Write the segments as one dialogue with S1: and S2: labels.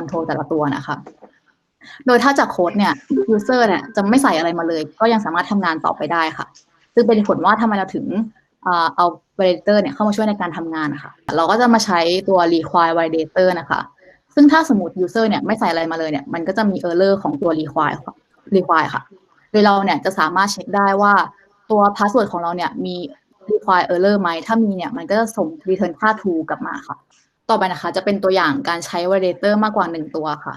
S1: control แต่ละตัวนะคะโดยถ้าจากโค้ดเนี่ย user เนี่ยจะไม่ใส่อะไรมาเลย ก็ยังสามารถทำงานต่อไปได้ค่ะ ซึ่งเป็นผลว่าทำไมเราถึงเอา validator เนี่ยเข้ามาช่วยในการทำงานนะคะเราก็จะมาใช้ตัว require validator นะคะ ซึ่งถ้าสมมติ user เนี่ยไม่ใส่อะไรมาเลยเนี่ยมันก็จะมี error ของตัว require require ค่ะ โดยเราเนี่ยจะสามารถเช็คได้ว่าตัว password ของเราเนี่ยมี require error ไหมถ้ามีเนี่ยมันก็จะส่ง return ค่า true กลับมาค่ะ ต่อไปนะคะ จะเป็นตัวอย่างการใช้ validator มากกว่า 1 ตัวค่ะ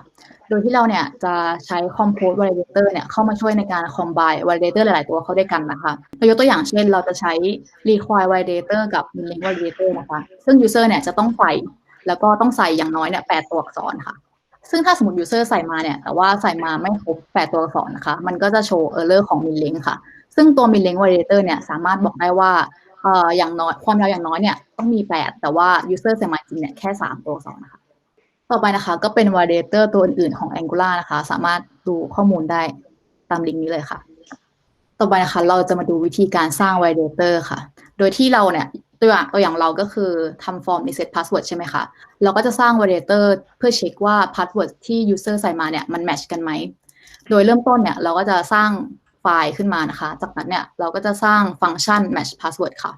S1: โดยที่เราเนี่ยจะใช้ compose validator เนี่ยเข้ามาช่วยในการ combine validator หลาย ๆ ตัวเข้าด้วยกันนะคะยกตัวอย่างเช่น เราจะใช้ require validator กับ link validator นะคะ ซึ่ง user เนี่ยจะต้องใส่แล้วก็ต้องใส่อย่างน้อยเนี่ย8ตัวอักษรค่ะ ซึ่งถ้าสมมติ user ใส่มาเนี่ยแต่ว่าใส่มาไม่ครบ8ตัวอักษรนะคะ มันก็จะโชว์ error ของ min length ค่ะ ซึ่งตัว min length validator เนี่ยสามารถบอกได้ว่า เอ่ออย่างน้อยความยาวอย่างน้อยเนี่ยต้องมี 8 แต่ว่า user ใส่มาจริงเนี่ยแค่ 3 ตัวอักษรนะคะ ต่อไปนะคะก็เป็น validator ตัวอื่นๆของ Angular นะคะ สามารถดูข้อมูลได้ตามลิงก์นี้เลยค่ะ ต่อไปนะคะเราจะมาดูวิธีการสร้าง validator ค่ะ โดยที่เราเนี่ยตัวอย่างตัวอย่างเราก็คือทำฟอร์ม reset password ใช่ไหมคะ เราก็จะสร้าง validator เพื่อเช็คว่า password ที่ user ใส่มาเนี่ยมัน match กันไหม โดยเริ่มต้นเนี่ยเราก็จะสร้าง ไฟล์ขึ้นมานะคะ จากนั้นเนี่ยเราก็จะสร้างฟังก์ชัน match password ค่ะ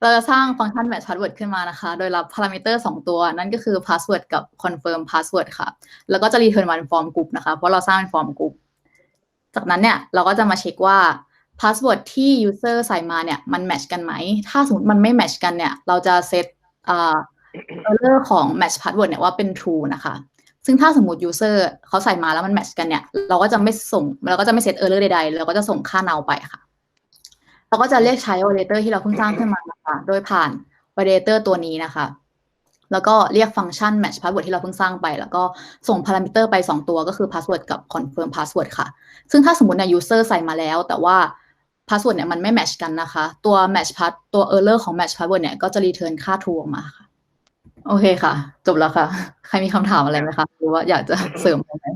S1: เราจะสร้างฟังก์ชัน match password ขึ้นมานะคะ โดยรับ parameter 2ตัว นั่นก็คือ password กับ confirm password ค่ะ แล้วก็จะ return one form group นะคะ เพราะเราสร้างเป็น form group จากนั้นเนี่ยเราก็จะมาเช็คว่า password ที่ user ใส่มาเนี่ยมัน match กันไหม ถ้าสมมติมันไม่ match กันเนี่ย เราจะเซตอ่า error ของ match password เนี่ยว่าเป็น true นะคะ ซึ่งถ้าสมมติ user เขาใส่มาแล้วมัน match กันเนี่ย เราก็จะไม่ส่งเราก็จะไม่เซต error ใดๆเราก็จะส่งค่า null ไปค่ะ เราก็จะเรียกใช้ validator ที่เราเพิ่งสร้างขึ้นมานะะโดยผ่าน validator ตัวนี้นะคะ แล้วก็เรียกฟังก์ชัน match password ที่เราเพิ่งสร้างไป แล้วก็ส่ง parameter ไป 2 ตัวก็คือ password กับ confirm password ค่ะ ซึ่งถ้าสมมติเนี่ย user ใส่มาแล้ว แต่ว่า password เนี่ยมันไม่ match กันนะคะ ตัว match pass ตัว error ของ match password เนี่ยก็จะ return ค่า true ออกมาค่ะ โอเคค่ะ จบแล้วค่ะ ใครมีคำถามอะไรไหมคะหรือว่าอยากจะเสริมอะไรไหม